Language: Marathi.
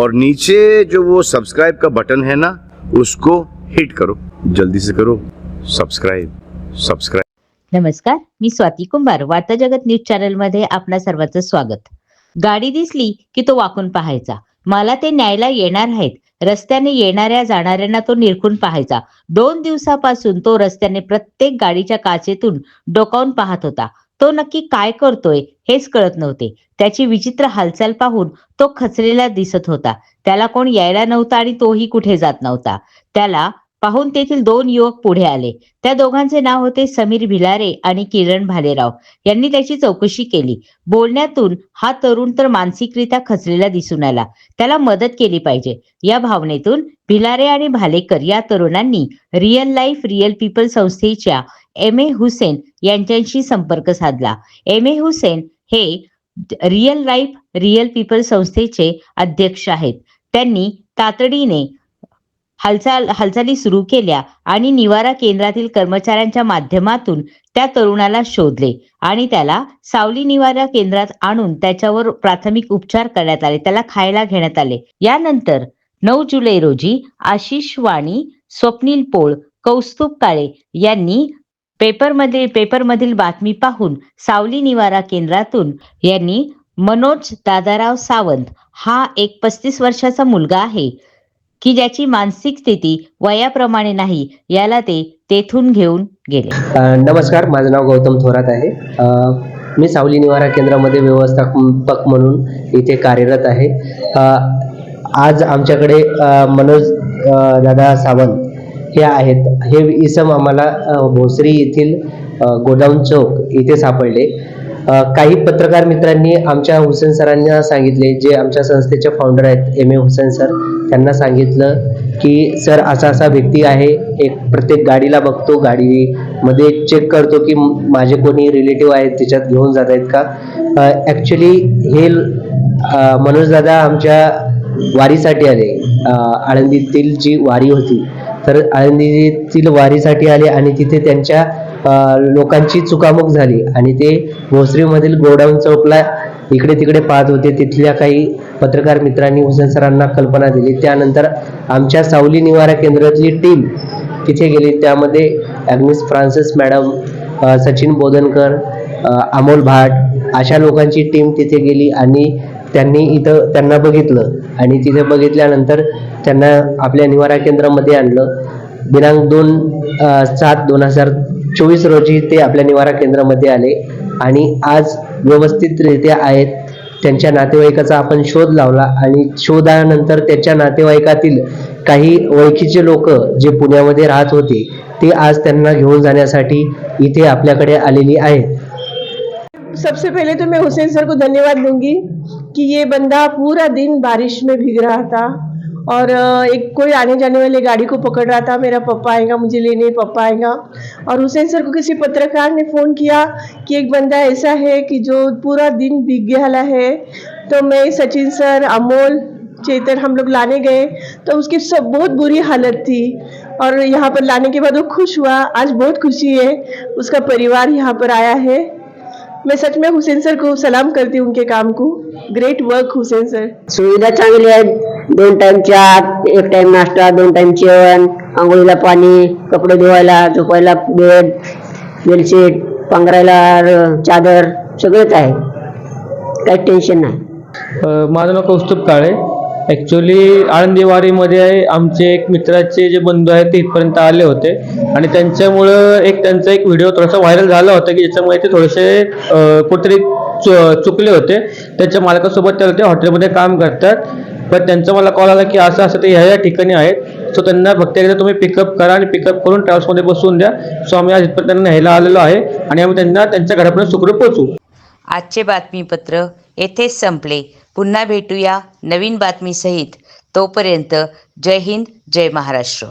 और नीचे जो वो सब्सक्राइब का बटन है ना उसको हिट करो। जल्दी से करो। सब्सक्राइब सब्सक्राइब नमस्कार मी स्वाती कुंभार वार्ता जगत न्यूज चॅनलमध्ये आपल्या सर्वांचं स्वागत. गाडी दिसली की तो वाकून पाहायचा. मला ते न्यायला येणार आहेत. रस्त्याने येणाऱ्या जाणाऱ्यांना तो निरखून पाहायचा. दोन दिवसापासून तो रस्त्याने प्रत्येक गाडीच्या काचेतून डोकावून पाहत होता. तो नक्की काय करतोय हेच कळत नव्हते. त्याची विचित्र हालचाल पाहून तो खचलेला दिसत होता. त्याला कोण यायला नव्हता आणि तोही कुठे जात नव्हता. त्याला पाहून तेथील दोन युवक पुढे आले. त्या दोघांचे नाव होते समीर भिलारे आणि किरण भालेराव. यांनी त्याची चौकशी केली. बोलण्यातून हा तरुण तर मानसिकरित्या खचलेला दिसून आला. त्याला मदत केली पाहिजे. या भावनेतून भिलारे आणि भालेकर या तरुणांनी रिअल लाईफ रिअल पीपल संस्थेच्या एम ए हुसेन यांच्याशी संपर्क साधला. एम ए हुसेन हे रिअल लाईफ रिअल पीपल संस्थेचे अध्यक्ष आहेत. त्यांनी तातडीने हालचाल हालचाली सुरू केल्या आणि निवारा केंद्रातील कर्मचाऱ्यांच्या माध्यमातून त्या तरुणाला शोधले आणि त्याला सावली निवारा केंद्रात आणून त्याच्यावर प्राथमिक उपचार करण्यात आले. त्याला खायला घेण्यात आले. यानंतर नऊ जुलै रोजी आशिष वाणी स्वप्नील पोळ कौस्तुभ काळे यांनी पेपरमधील पेपरमधील बातमी पाहून सावली निवारा केंद्रातून यांनी मनोज दादाराव सावंत हा एक पस्तीस वर्षाचा मुलगा आहे. की ज्याची मानसिक स्थिती वयाप्रमाणे नाही याला ते तेथून घेऊन गेले. नमस्कार माझं नाव गौतम थोरात आहे. मी सावली निवारा केंद्रामध्ये व्यवस्थापक म्हणून इथे कार्यरत आहे. आज आमच्याकडे मनोज दादा सावंत हे आहेत. हे इसम आम्हाला भोसरी येथील गोदाम चौक इथे सापडले. काही पत्रकार मित्रांनी आमच्या हुसेन सरांना सांगितले जे आमच्या संस्थेचे फाउंडर आहेत एम ए हुसेन सर त्यांना सांगितलं की सर असा असा व्यक्ती आहे एक प्रत्येक गाडीला बघतो गाडीमध्ये चेक करतो की माझे कोणी रिलेटिव्ह आहेत त्याच्यात घेऊन जात आहेत का? ॲक्च्युली हे मनोज दादा आमच्या वारीसाठी आले. आळंदीतील जी वारी होती तर आळंदीतील वारीसाठी आले आणि तिथे त्यांच्या लोकांची चुकामुक झाली आणि ते भोसरीमधील गोडाऊन चौकला इकडे तिकडे पाहत होते. तिथल्या काही पत्रकार मित्रांनी हुसेन सरांना कल्पना दिली. त्यानंतर आमच्या सावली निवारा केंद्रातली टीम तिथे गेली. त्यामध्ये Agnes Francis madam Sachin Bodhankar Amol Bhat अशा लोकांची टीम तिथे गेली आणि त्यांनी इथं त्यांना बघितलं आणि तिथे बघितल्यानंतर त्यांना आपल्या निवारा केंद्रामध्ये आणलं. दिनांक दोन सात दोन हजार चोवीस रोजी ते आपल्या निवारा केंद्रामध्ये आले आणि आज व्यवस्थितरित्या आहेत. त्यांच्या नातेवाईकाचा आपण शोध लावला आणि शोधानंतर त्याच्या नातेवाईकातील काही ओळखीचे लोक जे पुण्यामध्ये राहत होते ते आज त्यांना घेऊन जाण्यासाठी इथे आपल्याकडे आलेली आहेत. सबसे पहले तो मैं हुसैन सर को धन्यवाद दूंगी कि ये बंदा पूरा दिन बारिश में भीग रहा था। और एक कोई आने जाने वाली गाड़ी को पकड़ रहा था, मेरा पापा आएगा, मुझे लेने पापा आएगा। और हुसैन सर को किसी पत्रकार ने फ़ोन किया कि एक बंदा ऐसा है कि जो पूरा दिन भीग गया है। तो मैं, सचिन सर, अमोल, चेतन हम लोग लाने गए। तो उसकी सब बहुत बुरी हालत थी और यहाँ पर लाने के बाद वो खुश हुआ। आज बहुत खुशी है, उसका परिवार यहाँ पर आया है। मैं सच में हुसैन सर को सलाम करती हूँ उनके काम को। Great work Hussain sir. सुविधा चांगली आहेत दोन टाइम चहा एक टाइम नाश्ता दोन टाइम जेवण आंघोळीला पाणी कपडे धुवायला झोपायला बेड बेडशीट पांघरायला चादर सगळंच आहे. काही टेन्शन नाही. माझं नाव कौस्तुभ काळे. ॲक्च्युली आळंदीवारीमध्ये आमचे एक मित्राचे जे बंधू आहेत ते इथपर्यंत आले होते. आणि त्यांच्यामुळं एक त्यांचा एक व्हिडिओ थोडासा व्हायरल झाला होता की ज्याच्यामुळे ते थोडेसे कुठेतरी चुकले होते. त्याच्या मालकासोबत ते होते हॉटेलमध्ये काम करतात. पण त्यांचा मला कॉल आला की असं असं ते ह्या या ठिकाणी आहेत. सो त्यांना फक्त एकदा तुम्ही पिकअप करा आणि पिकअप करून ट्रॅव्हल्समध्ये बसून द्या. सो आम्ही आज इथपर्यंत त्यांना न्यायला आलेलो आहे आणि आम्ही त्यांना त्यांच्या घरापर्यंत सुखरूप पोहोचू. आजचे बातमीपत्र येथेच संपले. पुन्हा भेटूया नवीन बातमीसहित. तोपर्यंत जय हिंद जय महाराष्ट्र.